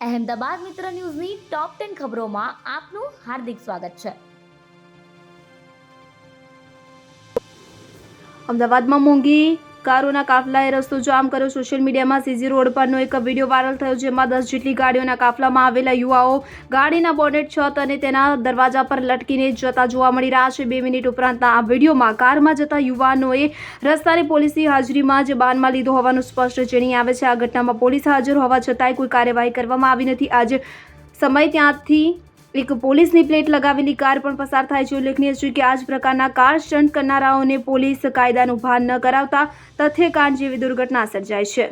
અહેમદાબાદ મિત્ર ન્યૂઝની top ten ખબરોમાં આપનું હાર્દિક સ્વાગત છે. અમદાવાદમાં મોંઘી કારોના કાફલાએ રસ્તો જામ કર્યો. સોશિયલ મીડિયામાં સીજી રોડ પરનો એક વીડિયો વાયરલ થયો જેમાં દસ જેટલી ગાડીઓના કાફલામાં આવેલા યુવાઓ ગાડીના બોનેટ, છત અને તેના દરવાજા પર લટકીને જતા જોવા મળી રહ્યા છે. બે મિનિટ ઉપરાંત આ વિડીયોમાં કારમાં જતા યુવાનોએ રસ્તાની પોલીસની હાજરીમાં જ બાનમાં લીધો હોવાનું સ્પષ્ટ જણી આવે છે. આ ઘટનામાં પોલીસ હાજર હોવા છતાંય કોઈ કાર્યવાહી કરવામાં આવી નથી. આજે સમય ત્યાંથી એક પોલીસની પ્લેટ લગાવેલી કાર પણ પસાર થાય છે. ઉલ્લેખનીય છે કે આ જ પ્રકારના કાર સ્ટન્ટ કરનારાઓને પોલીસ કાયદાનું ભાન ન કરાવતા તથ્યકાંડ જેવી દુર્ઘટના સર્જાય છે.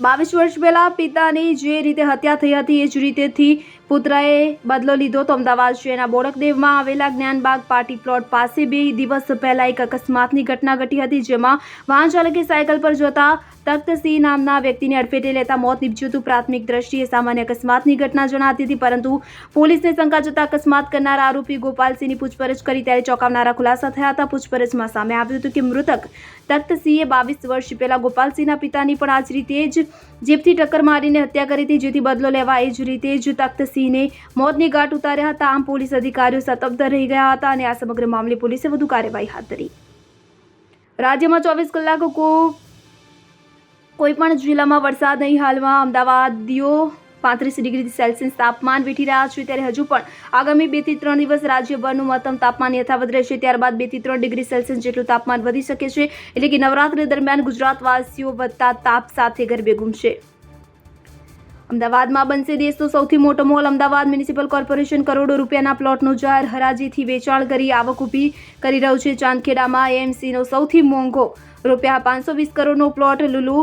બાવીસ વર્ષ પહેલાં પિતાની જે રીતે હત્યા થઈ હતી, એ જ રીતેથી પુત્રએ બદલો લીધો તો અમદાવાદ શહેરના બોડકદેવમાં આવેલા જ્ઞાનબાગ પાર્ટી પ્લોટ પાસે બે દિવસ પહેલાં એક અકસ્માતની ઘટના ઘટી હતી, જેમાં વાહન ચાલકે સાયકલ પર જતા તખ્તસિંહ નામના વ્યક્તિને અડફેટે લેતા મોત નીપજ્યું હતું. પ્રાથમિક દ્રષ્ટિએ સામાન્ય અકસ્માતની ઘટના જણાતી હતી, પરંતુ પોલીસને શંકા જતા અકસ્માત કરનાર આરોપી ગોપાલસિંહની પૂછપરછ કરી ત્યારે ચોંકાવનારા ખુલાસા થયા હતા. પૂછપરછમાં સામે આવ્યું હતું કે મૃતક તખ્તસિંહે બાવીસ વર્ષ પહેલાં ગોપાલસિંહના પિતાની પણ આ જ રીતે જ જીપથી ટક્કર મારીને હત્યા કરી હતી, જેથી બદલો લેવા એ જ રીતે જ તખ્તસિંહને મોતની ગાંઠ ઉતાર્યા હતા. આમ પોલીસ અધિકારીઓ સતબ્ધ રહી ગયા હતા અને આ સમગ્ર મામલે પોલીસે વધુ કાર્યવાહી હાથ ધરી. રાજ્યમાં ચોવીસ કલાક કો કોઈ પણ જિલ્લામાં વરસાદ નહીં, હાલમાં અમદાવાદીઓ પાંત્રીસ ડિગ્રી સેલ્સિયસ તાપમાન વેઠી રહ્યા છે. ત્યારે હજુ પણ આગામી બેથી ત્રણ દિવસ રાજ્યભરનું મહત્તમ તાપમાન યથાવત રહેશે. ત્યારબાદ બેથી ત્રણ ડિગ્રી સેલ્સિયસ જેટલું તાપમાન વધી શકે છે. એટલે કે નવરાત્રી દરમિયાન ગુજરાતવાસીઓ વધતા તાપ સાથે ગરબે ગુમશે. અમદાવાદમાં બનશે દેશનો સૌથી મોટો મોલ. અમદાવાદ મ્યુનિસિપલ કોર્પોરેશન કરોડો રૂપિયાના પ્લોટનું જાહેર હરાજીથી વેચાણ કરી આવક ઊભી કરી રહ્યું છે. ચાંદખેડામાં એએમસીનો સૌથી મોંઘો રૂપિયા પાંચસો વીસ કરોડનો plot. Lulu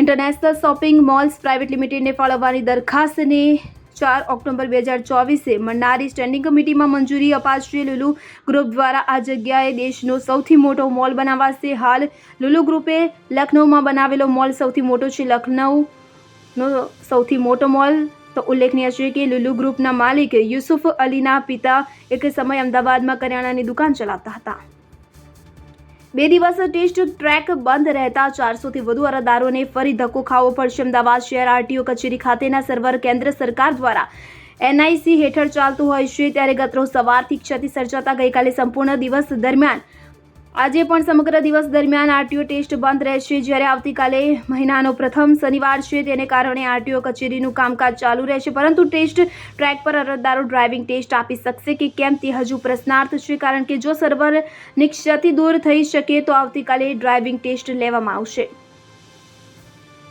international shopping malls private લિમિટેડને ફાળવવાની દરખાસ્તને ચાર ઓક્ટોબર બે હજાર ચોવીસે મળનારી સ્ટેન્ડિંગ કમિટીમાં મંજૂરી અપાશે. લુલુ ગ્રુપ દ્વારા આ જગ્યાએ દેશનો સૌથી મોટો મોલ બનાવાશે. હાલ લુલુ ગ્રુપે લખનૌમાં બનાવેલો મોલ સૌથી મોટો છે. લખનૌનો સૌથી મોટો મોલ તો ઉલ્લેખનીય છે કે લુલુ ગ્રુપના માલિક યુસુફ અલીના પિતા એક સમય અમદાવાદમાં કરિયાણાની દુકાન ચલાવતા હતા. બે દિવસ ટેસ્ટ ટ્રેક બંધ રહેતા ચારસોથી વધુ અરજદારોને ફરી ધક્કો ખાવો પડશે. અમદાવાદ શહેર આરટીઓ કચેરી ખાતેના સર્વર કેન્દ્ર સરકાર દ્વારા એનઆઈસી હેઠળ ચાલતું હોય છે. ત્યારે ગતરો સવારથી ક્ષતિ સર્જાતા ગઈકાલે સંપૂર્ણ દિવસ દરમિયાન આજે પણ સમગ્ર દિવસ દરમિયાન આરટીઓ ટેસ્ટ બંધ રહેશે જ્યારે આવતીકાલે મહિનાનો પ્રથમ શનિવાર છે. તેને કારણે આરટીઓ કચેરીનું કામકાજ ચાલુ રહેશે. પરંતુ ટેસ્ટ ટ્રેક પર અરજદારો ડ્રાઇવિંગ ટેસ્ટ આપી શકશે કે કેમ તે હજુ પ્રશ્નાર્થ છે. કારણ કે જો સર્વરની ક્ષતિ દૂર થઈ શકે તો આવતીકાલે ડ્રાઇવિંગ ટેસ્ટ લેવામાં આવશે.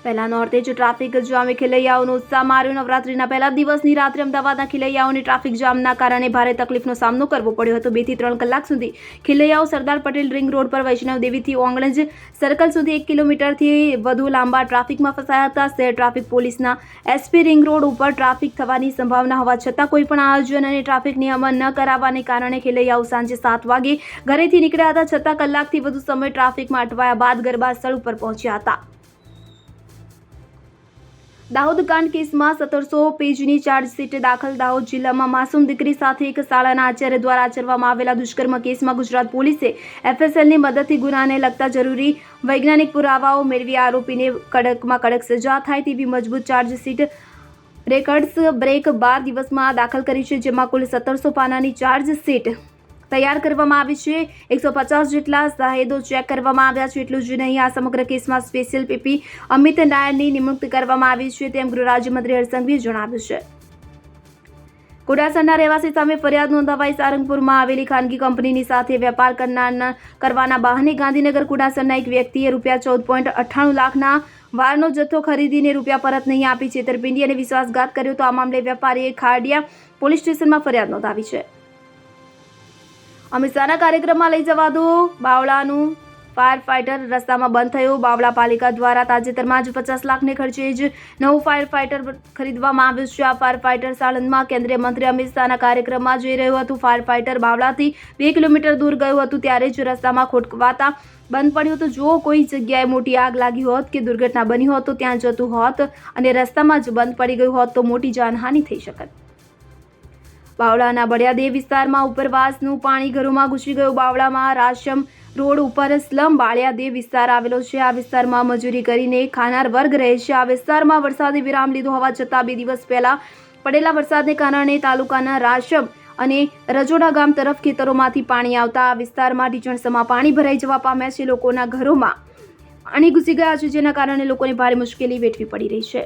પહેલા નોર્તે જ ટ્રાફિક જામે ખેલૈયાઓનો ઉત્સાહ માર્યો. નવરાત્રીના પહેલા દિવસની રાત્રે અમદાવાદના ખેલૈયાઓને ટ્રાફિક જામના કારણે ભારે તકલીફનો સામનો કરવો પડ્યો હતો. બેથી ત્રણ કલાક સુધી ખેલૈયાઓ સરદાર પટેલ રિંગ રોડ પર વૈષ્ણવ દેવીથી ઓંગણજ સર્કલ સુધી એક કિલોમીટરથી વધુ લાંબા ટ્રાફિકમાં ફસાયા હતા. શહેર ટ્રાફિક પોલીસના એસપી રિંગ રોડ ઉપર ટ્રાફિક થવાની સંભાવના હોવા છતાં કોઈપણ આયોજન અને ટ્રાફિક નિયમન ન કરાવવાને કારણે ખેલૈયાઓ સાંજે સાત વાગે ઘરેથી નીકળ્યા હતા. છતાં કલાકથી વધુ સમય ટ્રાફિકમાં અટવાયા બાદ ગરબા સ્થળ ઉપર પહોંચ્યા હતા. દાહોદ કાંડ કેસમાં સત્તરસો પેજની ચાર્જશીટ દાખલ. દાહોદ જિલ્લામાં માસૂમ દીકરી સાથે એક શાળાના આચાર્ય દ્વારા આચરવામાં આવેલા દુષ્કર્મ કેસમાં ગુજરાત પોલીસે એફએસએલની મદદથી ગુનાને લગતા જરૂરી વૈજ્ઞાનિક પુરાવાઓ મેળવી આરોપીને કડકમાં કડક સજા થાય તેવી મજબૂત ચાર્જશીટ રેકર્ડ્સ બ્રેક બાર દિવસમાં દાખલ કરી છે, જેમાં કુલ સત્તરસો પાનાની ચાર્જશીટ તૈયાર કરવામાં આવી છે. એકસો પચાસ જેટલા સાહેદો ચેક કરવામાં આવ્યા છે. એટલું જ નહીં, આ સમગ્ર કેસમાં સ્પેશિયલ પીપી અમિત નાયરની નિમણૂક કરવામાં આવી છે તેમ ગૃહ રાજ્યમંત્રી હરસંઘવીએ જણાવ્યું છે. કુડાસરના રહેવાસી સામે ફરિયાદ નોંધાવાઈ સારંગપુરમાં આવેલી ખાનગી કંપનીની સાથે વેપાર કરનારના કરવાના બહાને ગાંધીનગર કોડાસરના એક વ્યક્તિએ રૂપિયા ચૌદ પોઈન્ટ અઠ્ઠાણું લાખના વારનો જથ્થો ખરીદીને રૂપિયા પરત નહીં આપી છેતરપિંડી અને વિશ્વાસઘાત કર્યો તો આ મામલે વેપારીએ ખાડિયા પોલીસ સ્ટેશનમાં ફરિયાદ નોંધાવી છે. અમિત શાહના કાર્યક્રમમાં લઈ જવા દો. બાવળાનું ફાયર ફાઇટર રસ્તામાં બંધ થયો. બાવળા પાલિકા દ્વારા તાજેતરમાં જ પચાસ લાખને ખર્ચે જ નવું ફાયર ફાઇટર ખરીદવામાં આવ્યું છે. આ ફાયર ફાઇટર સાણંદમાં કેન્દ્રીય મંત્રી અમિત શાહના કાર્યક્રમમાં જઈ રહ્યું હતું. ફાયર ફાઇટર બાવળાથી બે કિલોમીટર દૂર ગયું હતું, ત્યારે જ રસ્તામાં ખોટકવાતા બંધ પડ્યું હતું. જો કોઈ જગ્યાએ મોટી આગ લાગી હોત કે દુર્ઘટના બની હોત તો ત્યાં જતું હોત અને રસ્તામાં જ બંધ પડી ગયું હોત તો મોટી જાનહાનિ થઈ શકત. બાવળાના બળિયાદેવ વિસ્તારમાં ઉપરવાસનું પાણી ઘરોમાં ઘૂસી ગયું. બાવળામાં રાશમ રોડ ઉપર સ્લમ બાળિયાદેવ વિસ્તાર આવેલો છે. આ વિસ્તારમાં મજૂરી કરીને ખાનાર વર્ગ રહે છે. આ વિસ્તારમાં વરસાદે વિરામ લીધો હોવા છતાં બે દિવસ પહેલા પડેલા વરસાદને કારણે તાલુકાના રાશમ અને રજોડા ગામ તરફ ખેતરોમાંથી પાણી આવતા આ વિસ્તારમાં ઢીચણસમાં પાણી ભરાઈ જવા પામ્યા છે. લોકોના ઘરોમાં પાણી ઘૂસી ગયા છે. જેના કારણે લોકોને ભારે મુશ્કેલી વેઠવી પડી રહી છે.